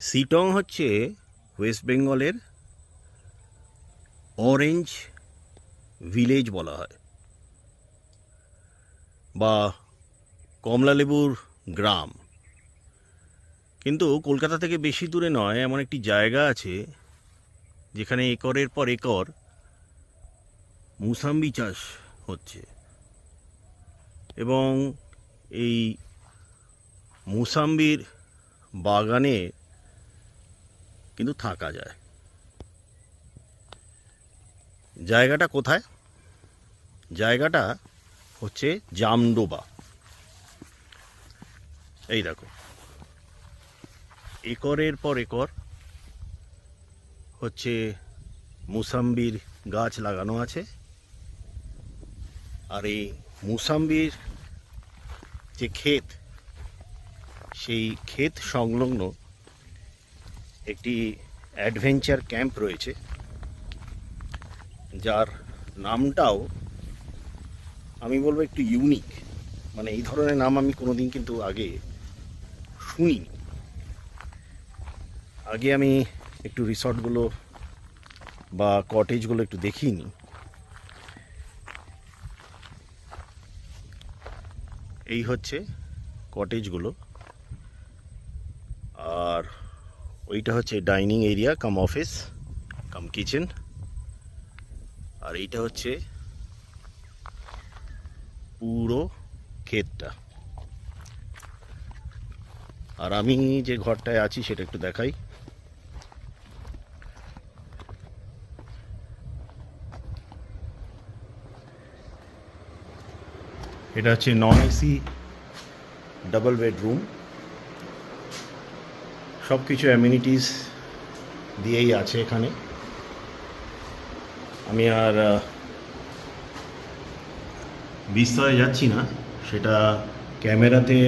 সিটং হচ্ছে ওয়েস্ট বেঙ্গলের orange village বলা হয়, বা কমলালেবুর গ্রাম। কিন্তু কলকাতা থেকে বেশি দূরে নয়, এমন একটি জায়গা আছে, যেখানে একরের পর একর মুসাম্বি চাষ হচ্ছে। এবং এই মুসাম্বির বাগানে কিন্তু থাকা যায়। জায়গাটা কোথায়? জায়গাটা হচ্ছে জামডোবা। এই দেখো। একরের পর একর হচ্ছে মুসাম্বির গাছ লাগানো আছে। আর এই মুসাম্বির যে ক্ষেত, সেই ক্ষেত সংলগ্ন একটি অ্যাডভেঞ্চার ক্যাম্প রয়েছে, যার নামটাও আমি বলব একটু ইউনিক মানে এই ধরনের নাম আমি কোনোদিন কিন্তু আগে শুনিনি। আগে আমি একটু রিসর্টগুলো বা কটেজগুলো একটু দেখিনি। এই হচ্ছে কটেজগুলো। আর ওইটা হচ্ছে dining area, cum office, cum kitchen. আর এইটা হচ্ছে পুরো ক্ষেতটা। আর আমি যে ঘরটায় আছি সেটা একটু দেখাই। এটা হচ্ছে নন এসি, ডাবল বেডরুম। সব কিছু অ্যামিনিটিস দিয়েই আছে এখানে। আমি আর বিস্তারে যাচ্ছি না। সেটা ক্যামেরাতে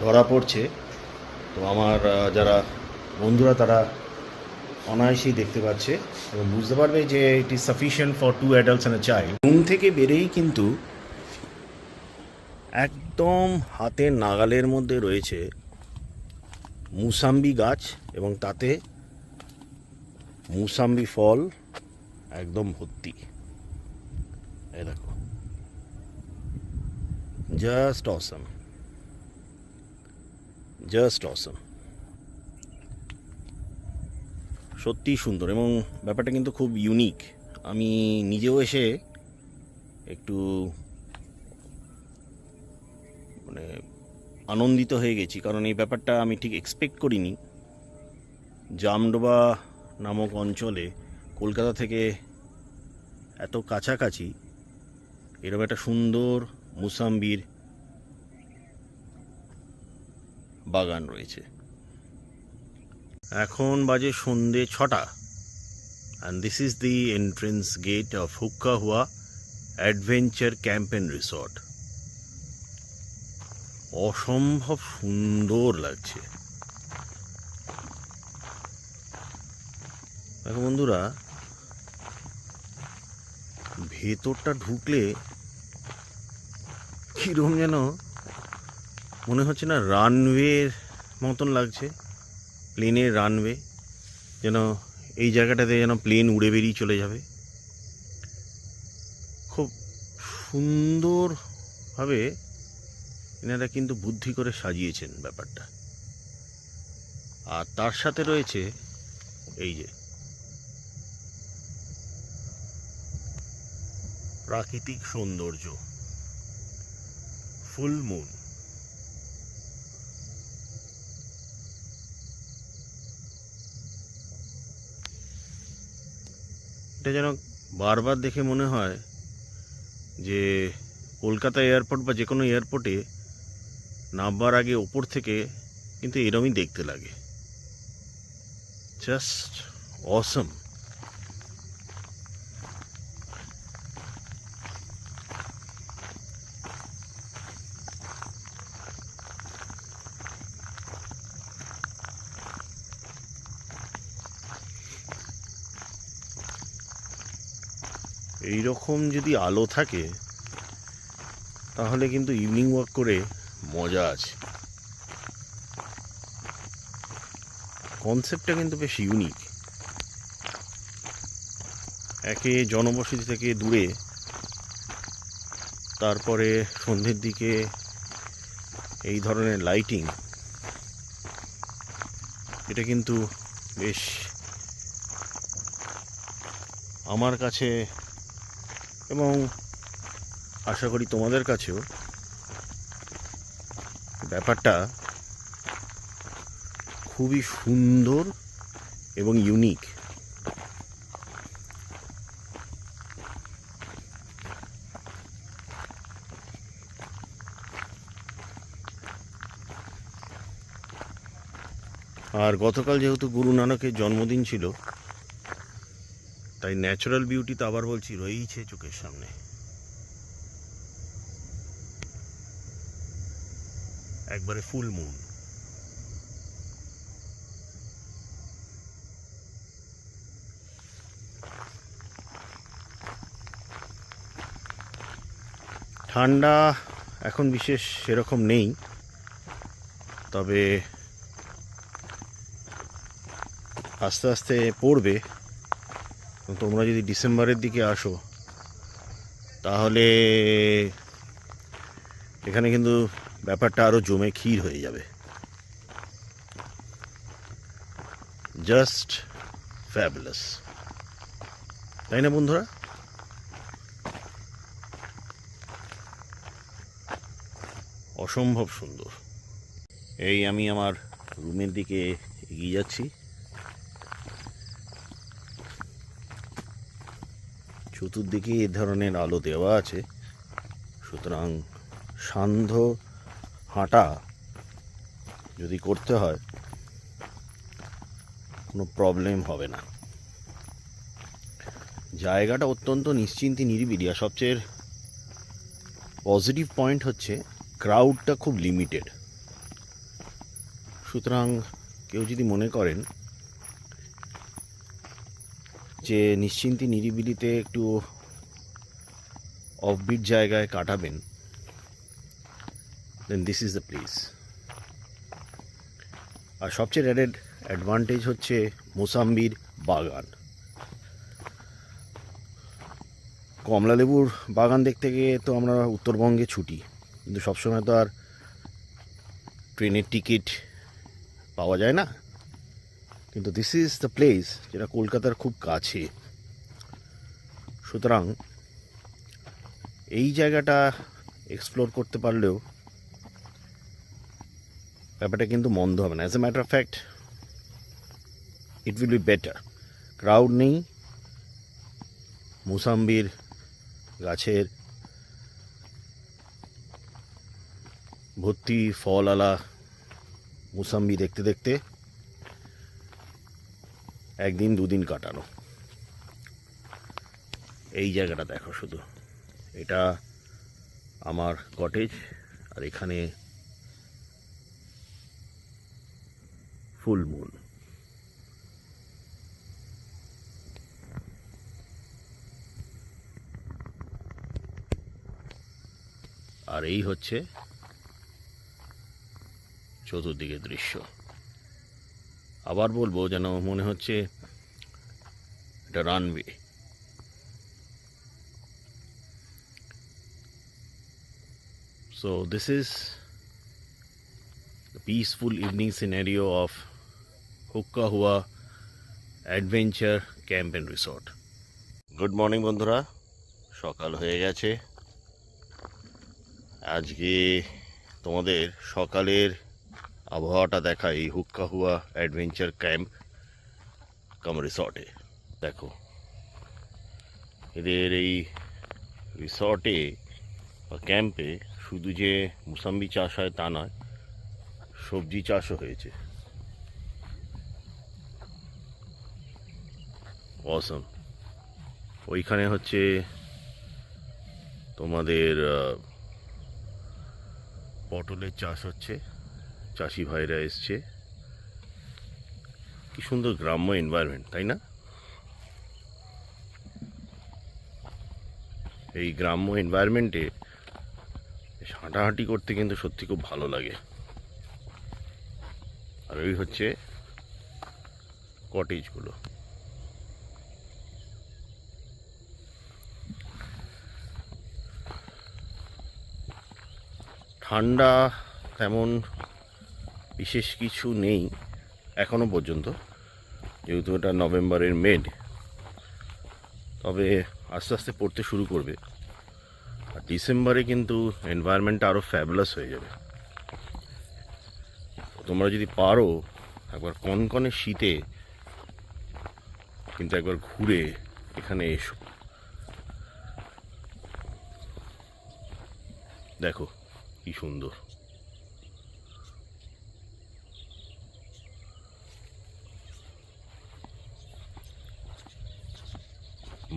ধরা পড়ছে। তো আমার যারা বন্ধুরা তারা অনায়াসেই দেখতে পাচ্ছে এবং বুঝতে পারবে যে it is sufficient for two adults and a child room থেকে বেরেই কিন্তু একদম হাতের নাগালের মধ্যে রয়েছে মুসাম্বি গাছ এবং তাতে মুসাম্বি ফল একদম ভর্তি। দেখো। জাস্ট অসম জাস্ট অসম সত্যি সুন্দর এবং ব্যাপারটা কিন্তু খুব ইউনিক আমি নিজেও এসে একটু মানে আনন্দিত হয়ে গেছি, কারণ এই ব্যাপারটা আমি ঠিক এক্সপেক্ট করিনি। জামডোবা নামক অঞ্চলে কলকাতা থেকে এত কাছাকাছি এরকম একটা সুন্দর মুসাম্বির বাগান রয়েছে। এখন বাজে সন্ধে ছটা and this is the entrance gate of Hukka Hua adventure camp and resort অসম্ভব সুন্দর লাগছে। দেখো বন্ধুরা, ভেতরটা ঢুকলে কীরকম যেন মনে হচ্ছে না রানওয়ের মতন লাগছে প্লেনের রানওয়ে যেন এই জায়গাটাতে যেন প্লেন উড়ে বেরিয়ে চলে যাবে। খুব সুন্দরভাবে এনারা কিন্তু বুদ্ধি করে সাজিয়েছেন ব্যাপারটা। আর তার সাথে রয়েছে এই যে প্রাকৃতিক সৌন্দর্য, ফুল মুন। এটা যেন বারবার দেখে মনে হয় যে কলকাতা এয়ারপোর্ট বা যে কোনো এয়ারপোর্টে নামবার আগে ওপর থেকে কিন্তু এরমই দেখতে লাগে। জাস্ট অসম এইরকম যদি আলো থাকে, তাহলে কিন্তু ইভিনিং ওয়াক করে মজা আছে। কনসেপ্টটা কিন্তু বেশ ইউনিক একে জনবসতি থেকে দূরে, তারপরে সন্ধ্যের দিকে এই ধরনের লাইটিং এটা কিন্তু বেশ আমার কাছে এবং আশা করি তোমাদের কাছেও ব্যাপারটা খুবই সুন্দর এবং ইউনিক আর গতকাল যেহেতু গুরু নানকের জন্মদিন ছিল, তাই ন্যাচারাল বিউটি তো আবার বলছি রয়েইছে চোখের সামনে। একবারে ফুল মুন ঠান্ডা এখন বিশেষ সেরকম নেই, তবে আস্তে আস্তে পড়বে। তোমরা যদি ডিসেম্বরের দিকে আসো, তাহলে এখানে কিন্তু ব্যাপারটা আরও জমে ক্ষীর হয়ে যাবে। জাস্ট ফ্যাবুলাস তাই না বন্ধুরা? অসম্ভব সুন্দর। এই আমি আমার রুমের দিকে এগিয়ে যাচ্ছি। চতুর্দিকে এ ধরনের আলো দেওয়া আছে। সুতরাং সান্ধ্য হাঁটা যদি করতে হয়, কোনো প্রবলেম হবে না। জায়গাটা অত্যন্ত নিশ্চিন্তি নিরিবিলি আর সবচেয়ে পজিটিভ পয়েন্ট হচ্ছে ক্রাউডটা খুব লিমিটেড সুতরাং কেউ যদি মনে করেন যে নিশ্চিন্তি নিরিবিলিতে একটু অফবিট জায়গায় কাটাবেন then this is the place আর সবচেয়ে অ্যাডেড অ্যাডভান্টেজ হচ্ছে মোসাম্বির বাগান। কমলালেবুর বাগান দেখতে গিয়ে তো আমরা উত্তরবঙ্গে ছুটি, কিন্তু সবসময় তো আর ট্রেনের টিকিট পাওয়া যায় না। কিন্তু দিস ইজ দ্য প্লেস যেটা কলকাতার খুব কাছে। সুতরাং এই জায়গাটা এক্সপ্লোর করতে পারলেও ব্যাপারটা কিন্তু মন্দ হবে না। As a matter of fact it will be better crowd নেই, মুসাম্বির গাছের ভর্তি ফল আলা মুসাম্বি দেখতে দেখতে একদিন দুদিন কাটানো। এই জায়গাটা দেখো শুধু। এটা আমার কটেজ আর এখানে ফুল মুন আর এই হচ্ছে চতুর্দিকে দৃশ্য। আবার বলব যেন মনে হচ্ছে এটা runway. So, this is the peaceful evening of Hukka Hua Adventure Camp and Resort. Good morning বন্ধুরা, সকাল হয়ে গেছে। আজকে তোমাদের সকালের আবহাওয়াটা দেখাই হুক্কা হুয়া অ্যাডভেঞ্চার ক্যাম্প কাম রিসর্টে। দেখো, এদের এই রিসর্টে বা ক্যাম্পে শুধু যে মুসাম্বি চাষ হয় তা নয়, সবজি চাষও হয়েছে। অসম ওইখানে হচ্ছে তোমাদের পটলের চাষ হচ্ছে। চাষি ভাইরা এসছে। কি সুন্দর গ্রাম্য এনভায়রনমেন্ট তাই না? এই গ্রাম্য এনভায়রনমেন্টে হাঁটাহাঁটি করতে কিন্তু সত্যি খুব ভালো লাগে। আর ওই হচ্ছে কটেজগুলো ঠান্ডা তেমন বিশেষ কিছু নেই এখনও পর্যন্ত, যেহেতু এটা নভেম্বরের মেড। তবে আস্তে আস্তে পড়তে শুরু করবে। আর ডিসেম্বরে কিন্তু এনভায়রনমেন্টটা আরও ফ্যাবলাস হয়ে যাবে। তোমরা যদি পারো, একবার কনকনে শীতে কিন্তু একবার ঘুরে এখানে এসো। দেখো কি সুন্দর।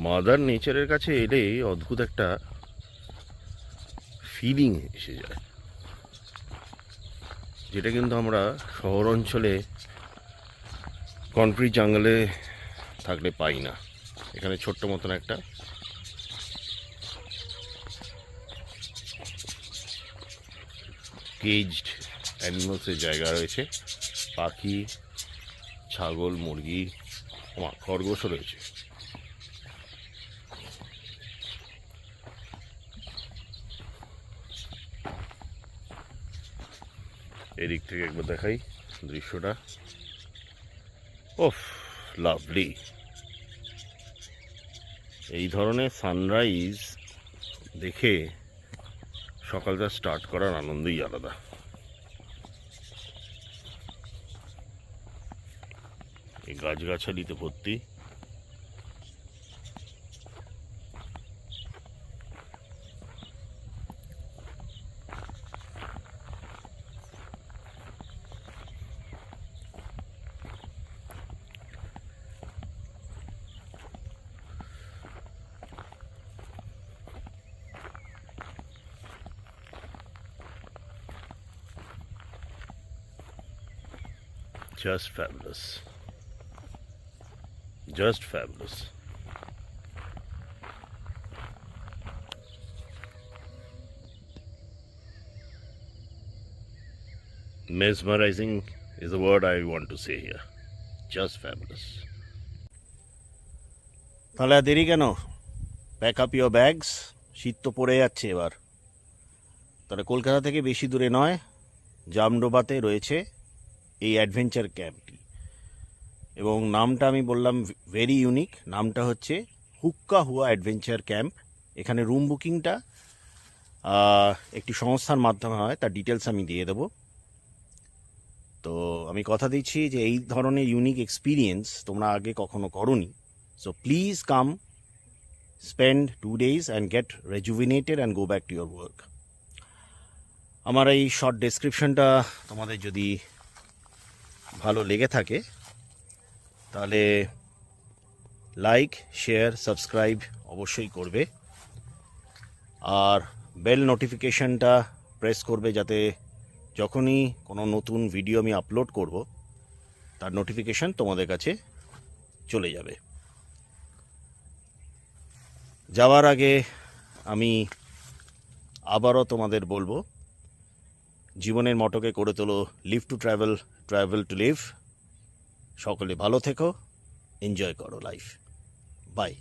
মাদার নেচারের কাছে এলে অদ্ভুত একটা ফিলিং এসে যায়। যেটা কিন্তু আমরা শহর অঞ্চলে কনক্রিট জাঙ্গলে থাকলে পাই না। এখানে ছোট্ট মতন একটা কেজড অ্যানিমালসের জায়গা রয়েছে। পাখি, ছাগল, মুরগি খরগোশও রয়েছে। এদিক থেকে একবার দেখাই দৃশ্যটা। ওফ, লাভলি। এই ধরনের সানরাইজ দেখে সকালটা স্টার্ট করার আনন্দই আলাদা। এই গাছগাছালিতে ভর্তি। Just fabulous. Just fabulous. Mesmerizing is the word I want to say here. Just fabulous. তাহলে দেরি কেন প্যাক আপ ইউর ব্যাগস শীত তো পড়ে যাচ্ছে এবার তাহলে কলকাতা থেকে বেশি দূরে নয় জামডোবাতে রয়েছে এই অ্যাডভেঞ্চার ক্যাম্পটি এবং নামটা আমি বললাম ভেরি ইউনিক নামটা হচ্ছে হুক্কা হুয়া অ্যাডভেঞ্চার ক্যাম্প এখানে রুম বুকিংটা একটি সংস্থার মাধ্যমে হয়, তার ডিটেলস আমি দিয়ে দেবো। তো আমি কথা দিচ্ছি যে এই ধরনের ইউনিক এক্সপিরিয়েন্স তোমরা আগে কখনো করনি। So please come spend two days and get rejuvenated and go back to your work আমার এই শর্ট ডেসক্রিপশনটা তোমাদের যদি ভালো লেগে থাকে, তাহলে লাইক শেয়ার সাবস্ক্রাইব অবশ্যই করবে। আর বেল নোটিফিকেশনটা প্রেস করবে যাতে যখনই কোনো নতুন ভিডিও আমি আপলোড করব, তার নোটিফিকেশন তোমাদের কাছে চলে যাবে। যাওয়ার আগে আমি আবারও তোমাদের বলব জীবনের মটকে করে তোলো live to travel travel to live সকলে ভালো থেকো এনজয় করো লাইফ বাই